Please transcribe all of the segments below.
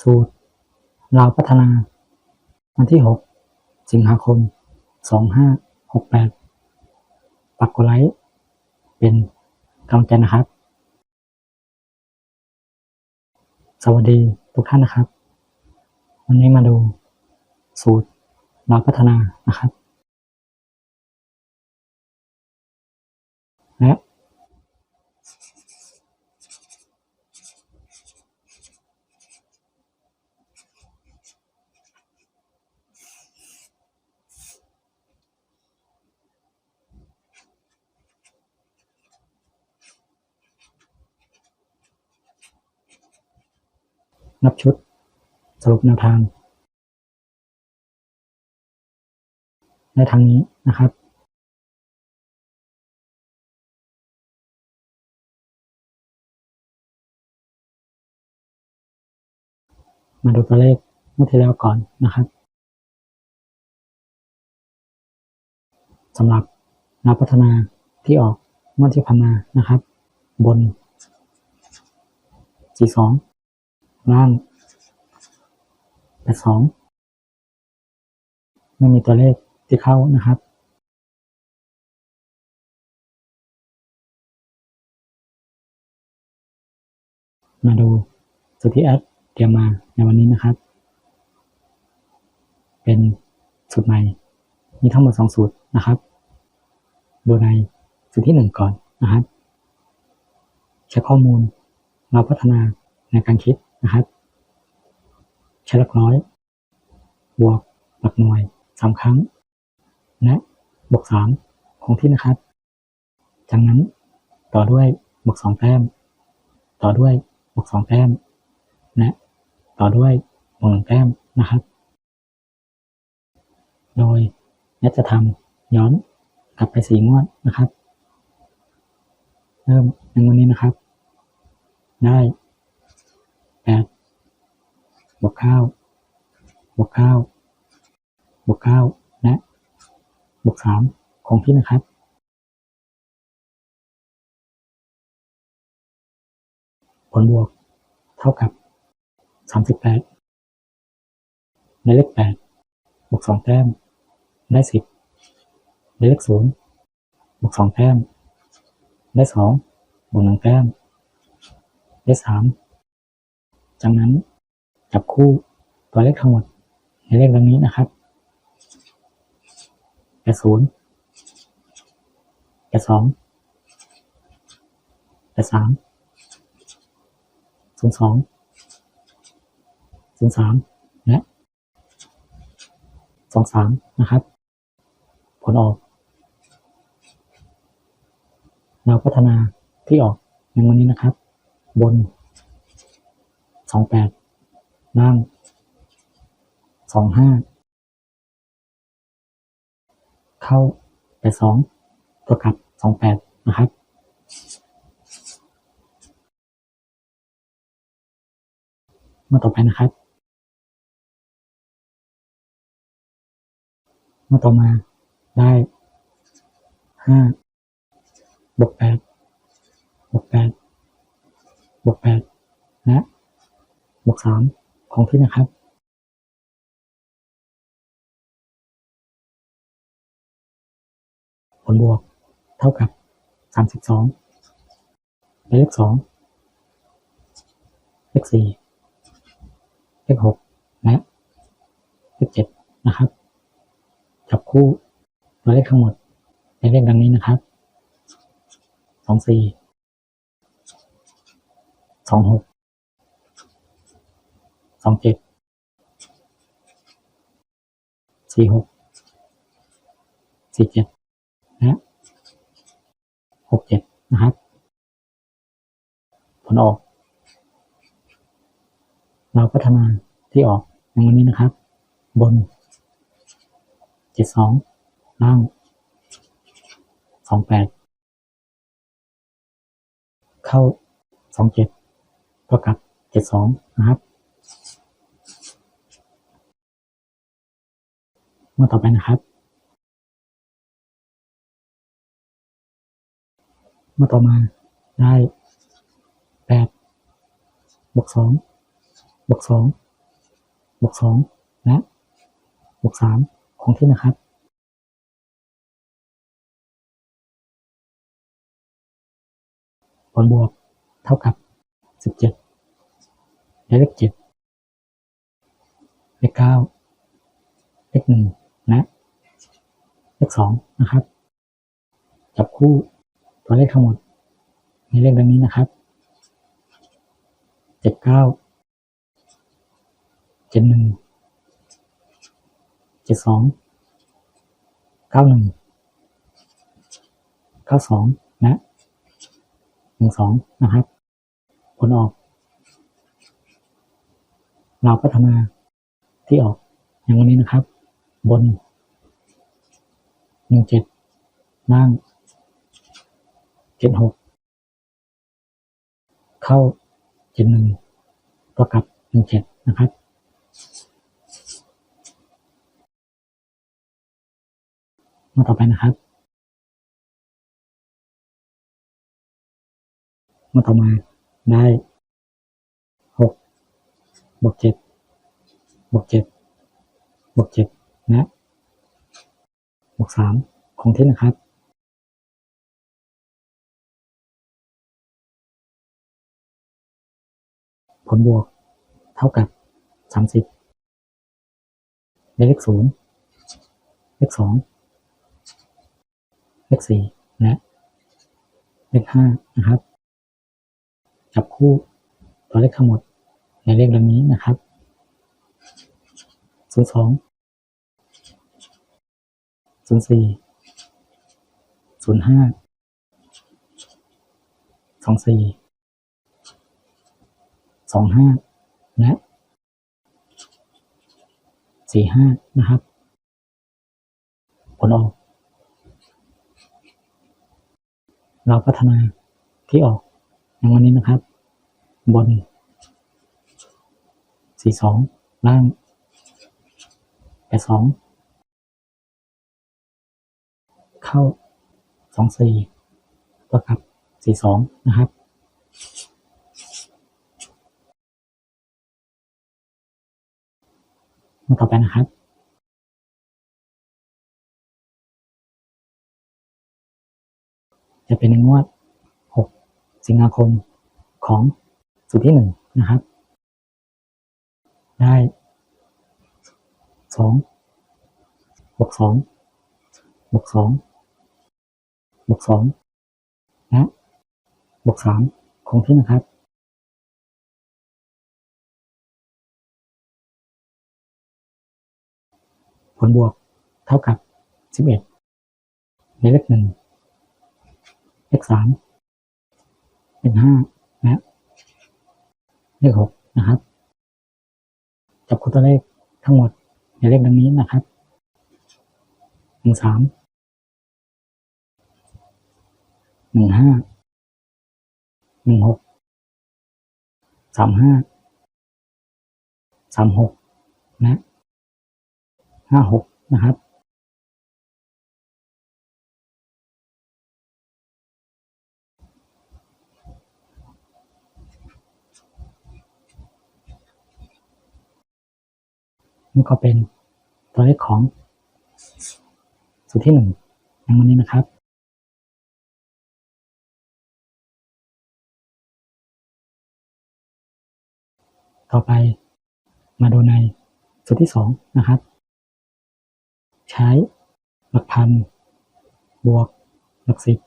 สูตรราวพัฒนา วันที่ 6 สิงหาคม 2568ปักกดไลค์เป็นกำลังใจนะครับ สวัสดีทุกท่านนะครับ วันนี้มาดูสูตรลาวพัฒนานะครับ และ นับชุด สรุปแนวทาง ในทางนี้นะครับ มาดูตัวเลขเมื่อที่แล้วก่อนนะครับสำหรับนับพัฒนาที่ออกเมื่อที่ผ่านมานะครับ บน42 ล่าง82ไม่มีตัวเลขที่เข้านะครับ มาดูสูตรที่แอดเตรียมมาในวันนี้นะครับ เป็นสูตรใหม่ มีทั้งหมดสองสูตรนะครับ ดูในสูตรที่หนึ่งก่อนนะครับ ใช้ข้อมูลเราพัฒนาในการคิด นะครับใช้หลักร้อย บวกหลักหน่วยสามครั้ง และบวกสามคงที่นะครับ จากนั้นต่อด้วยบวกสองแต้ม ต่อด้วยบวกสองแต้ม และต่อด้วยบวกหนึ่งแต้มนะครับ โดยนัจะทำย้อนกลับไปสีงวดนะครับ เริ่มในวันนี้นะครับ ได้ บวกเก้าบวกเก้าบวกเก้าและ บวกสามคงที่นะครับ ผลบวก เท่ากับสามสิบแปดในเลขแปดบวกสองแต้ม ได้สิบในเลขศูนย์บวกสองแต้ม ได้สองบวกหนึ่งแต้ม ได้สามจากนั้น จับคู่ตัวเลขทั้งหมดในเลขดังนี้นะครับแปดศูนย์แปดสองแปดสามศูนย์สองศูนย์สามและสองสามนะครับ ผลออกเราพัฒนาที่ออกในวันนี้นะครับ บนสองแปด ล่างสองห้าเข้าแปดสองตัวกลับสองแปดนะครับมาต่อไปนะครับมาต่อมาได้ห้าบวกแปดบวกแปดบวกแปดและบวกสาม ของที่นะครับผลบวก เท่ากับสามสิบสองเลขสองเลขสี่เลขหกและเลขเจ็ดนะครับ จับคู่ตัวเลขทั้งหมดในเลขดังนี้นะครับสอง สองเจ็ดสี่หกสี่เจ็ดและหกเจ็ดนะครับ ผลออก เราพัฒนาที่ออกในวันนี้นะครับ บนเจ็ดสองล่างสองแปดเข้าสองเจ็ดเท่ากับเจ็ดสองนะครับ มื่อต่อไปนะครับมื่อต่อมาได้แปดบวกสองบวกสองบวกสองและบวกสามคงที่นะครับผลบวกเท่ากับสิบเจ็ดเลขเจ็ดเลขเก้าเลขหนึ่ง และเลขสองนะครับ จับคู่ตัวเลขทั้งหมดมีเลขดังนี้นะครับเจ็ดเก้าเจ็ดหนึ่งเจ็ดสองเก้าหนึ่งเก้าสองและหนึ่งสองนะครับ ผลออก เราพัฒนาที่ออกอย่างวันนี้นะครับ บนหนึ่งเจ็ดล่างเจ็ดหกเข้าเจ็ดหนึ่งตัวกลับหนึ่งเจ็ดนะครับมาต่อไปนะครับมาต่อมาได้หกบวกเจ็ดบวกเจ็ดบวกเจ็ด และบวกสามคงที่นะครับผลบวกเท่ากับสามสิบเลขศูนย์เลขสองเลขสี่และเลขห้านะครับ จับคู่ตัวเลขทั้งหมดในเลขดังนี้นะครับศูนย์สอง ศูนย์สี่ศูนย์ห้าสองสี่สองห้าและสี่ห้านะครับ ผลออก เราพัฒนาที่ออกอย่างวันนี้นะครับ บนสี่สองล่างแปดสอง เข้าสองสี่ตัวกลับสี่สองนะครับมาต่อไปนะครับจะเป็นงวด 6 สิงหาคมของสุดที่หนึ่งนะครับ ได้สองบวกสอง บวกสองบวกสองและบวกสามคงที่นะครับผลบวกเท่ากับสิบเอ็ดในเลขหนึ่งเลขสามเลขห้าและเลขหกนะครับ จับคู่ตัวเลขทั้งหมดในเลขดังนี้นะครับหนึ่งสาม หนึ่งห้าหนึ่งหกสามห้าสามหกและห้าหกนะครับนี่ก็เป็นตัวเลขของสูตรที่หนึ่งในวันนี้นะครับ ต่อไปมาดูในสูตรที่สองนะครับ ใช้หลักพัน บวกหลักสิบ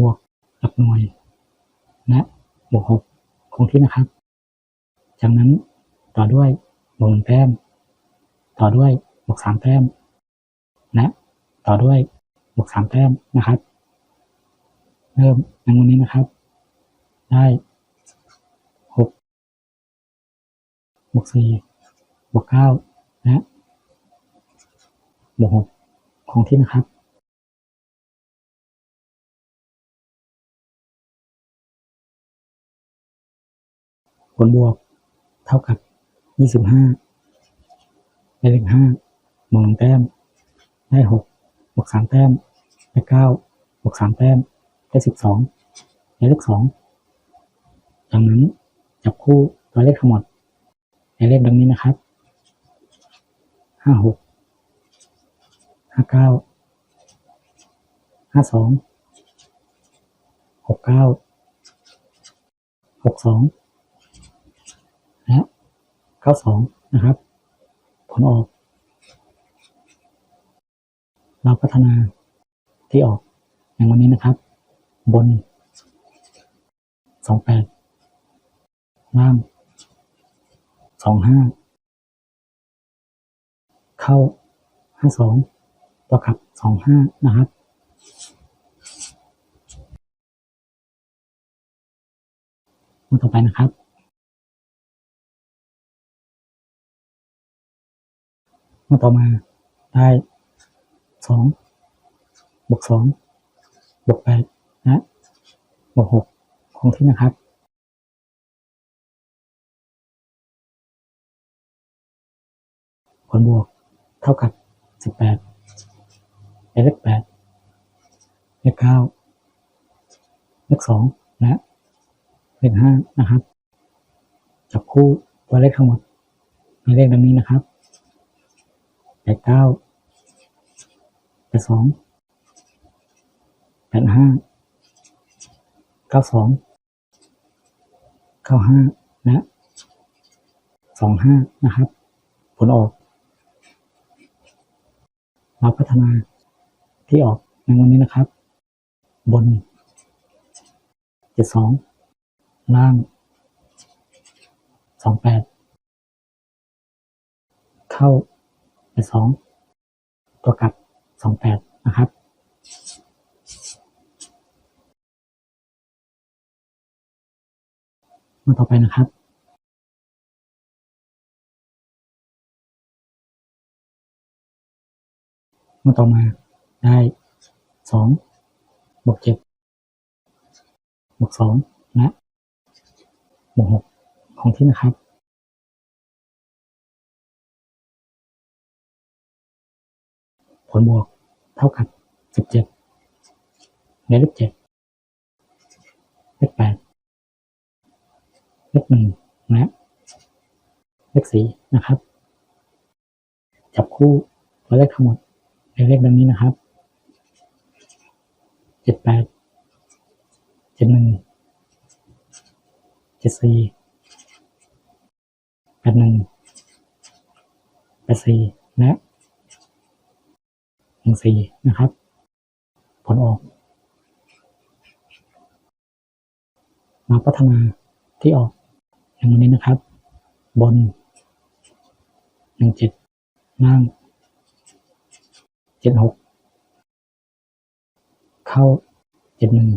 บวกหลักหน่วย และบวกหกคงที่นะครับ จากนั้นต่อด้วยบวกหนึ่งแต้ม ต่อด้วยบวกสามแต้ม และต่อด้วยบวกสามแต้มนะครับ เริ่มในวันนี้นะครับ ได้หก บวกสี่บวกเก้าและบวกหกคงที่นะครับผลบวกเท่ากับยี่สิบห้าได้เลขห้าบวกหนึ่งแต้ม ได้หกบวกสามแต้ม ได้เก้าบวกสามแต้ม ได้สิบสองได้เลขสองจากนั้นจับคู่ตัวเลขทั้งหมด ในเลขดังนี้นะครับห้าหกห้าเก้าห้าสองหกเก้าหกสองและเก้าสองนะครับ ผลออก เราพัฒนาที่ออกอย่างวันนี้นะครับ บนสองแปดล่าง สองห้าเข้าห้าสองตัวขับสองห้านะครับมาต่อไปนะครับมาต่อมาได้สองบวกสองบวกแปดและบวกหกคงที่นะครับ ผลบวกเท่ากับสิบแปดเลขแปดเลขเก้าเลขสองและเลขห้านะครับ จับคู่ตัวเลขทั้งหมดมีเลขดังนี้นะครับแปดเก้าแปดสองแปดห้าเก้าสองเก้าห้าและสองห้านะครับ ผลออก เราพัฒนาที่ออกในวันนี้นะครับ บนเจ็ดสองล่างสองแปดเข้าแปดสองตัวกลับสองแปดนะครับมาต่อไปนะครับ มื่อต่อมาได้สองบวกเจ็ดบวกสองและบวกหกของที่นะครับผลบวกเท่ากับสิบเจ็ดในเลขเจ็ดเลขแปดเลขหนึ่งและเลขสี่นะครับ จับคู่ตัวเลขทั้งหมด ในเลขดังนี้นะครับเจ็ดแปดเจ็ดหนึ่งเจ็ดสี่แปดหนึ่งแปดสี่และหนึ่งสี่นะครับ ผลออกมาพัฒนาที่ออกอย่างวันนี้นะครับ บนหนึ่งเจ็ดล่าง จ็ดหกเข้าเจ็ดหนึ่ง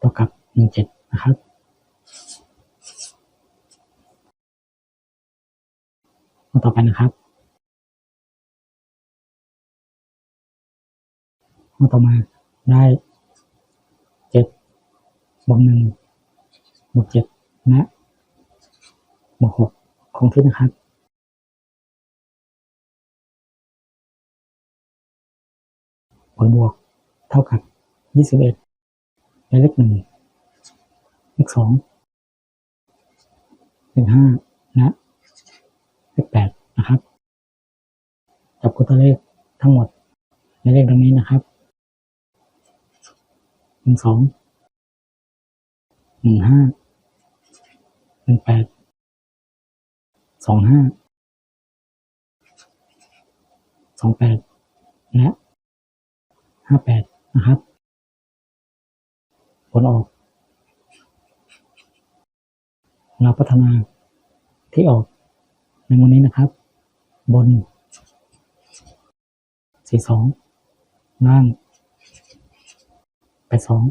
ตัวกับหนึ่งเจ็ดนะครับมาต่อไปนะครับมาต่อมาได้เจ็ดบวกหนึ่งบวกเจ็ดและบวกหกคงที่นะครับ ผลบวกเท่ากับยี่สิบเอ็ดในเลขหนึ่งเลขสองเลขห้าและเลขแปดนะครับ จับคู่ตัวเลขทั้งหมดในเลขดังนี้นะครับหนึ่งสองหนึ่งห้าหนึ่งแปดสองห้าสองแปดและ ห้าแปดนะครับผลออก เราพัฒนาที่ออกในวันนี้นะครับ บนสี่สองล่างแปดสอง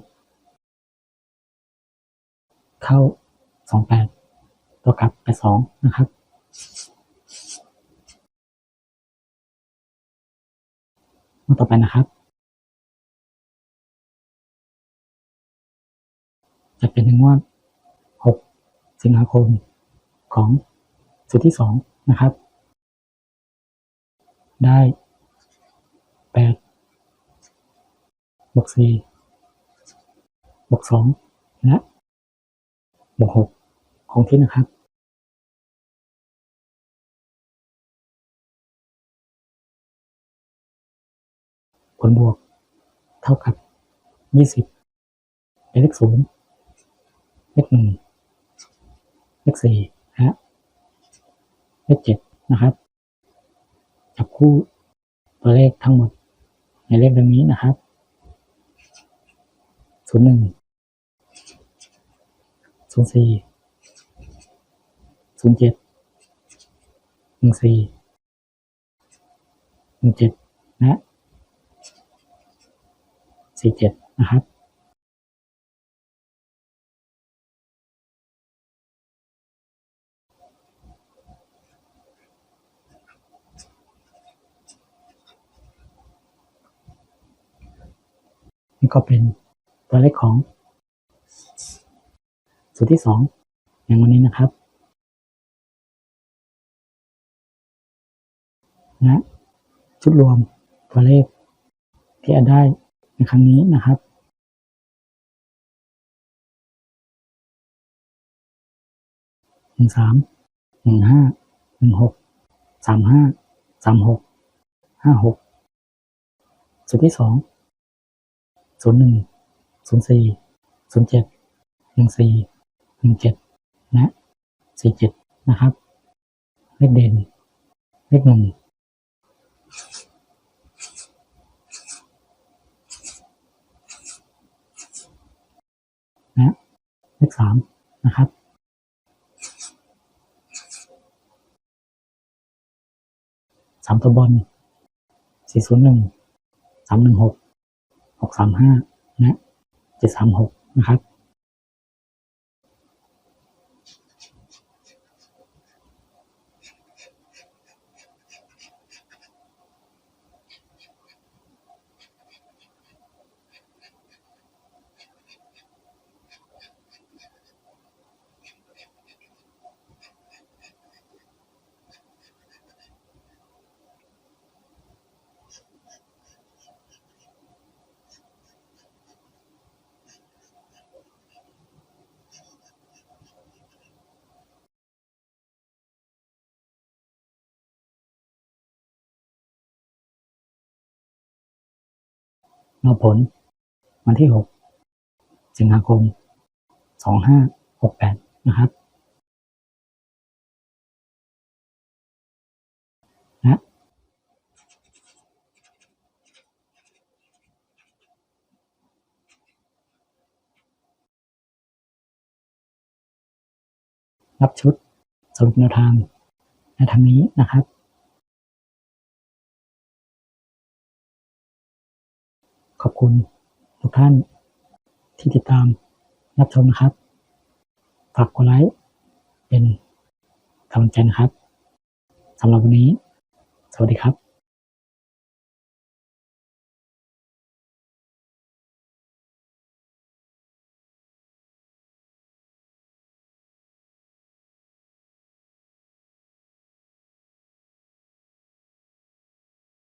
เข้าสองแปดตัวกลับแปดสองนะครับมาต่อไปนะครับ เป็นในงวดหกสิงหาคมของสุดที่สองนะครับ ได้แปดบวกสี่บวกสองและบวกหกของที่นะครับผลบวก เท่ากับยี่สิบเลขศูนย์เลข หนึ่งเลขสี่และเลขเจ็ดนะครับ จับคู่ตัวเลขทั้งหมด ในเลขดังนี้นะครับศูนย์หนึ่งศูนย์สี่ศูนย์เจ็ดหนึ่งสี่หนึ่งเจ็ดและสี่เจ็ดนะครับ นี่ก็เป็นตัวเลขของ สูตรที่สองอย่างวันนี้นะครับและชุดรวมตัวเลขที่อาจได้ในครั้งนี้นะครับหนึ่งสามหนึ่งห้าหนึ่งหกสามห้าสามหกห้าหกสูตรที่สอง ศูนย์หนึ่งศูนย์สี่ศูนย์เจ็ดหนึ่งสี่หนึ่งเจ็ดและสี่เจ็ดนะครับ เลขเด่น เลขหนึ่งและเลขสามนะครับสามตัวบนสี่ศูนย์หนึ่งสามหนึ่งหก หกสามห้าและเจ็ดสามหกนะครับ ราผล วันที่หกสิงหาคมสองห้าหกแปดนะครับและรับชุดสรุปแนวทางในทางนี้นะครับ อบคุณทุกท่านที่ติดตามรับชมนะครับ ฝากกดไลค์เป็นกำลังใจนะครับสำหรับวันนี้ สวัสดีครับ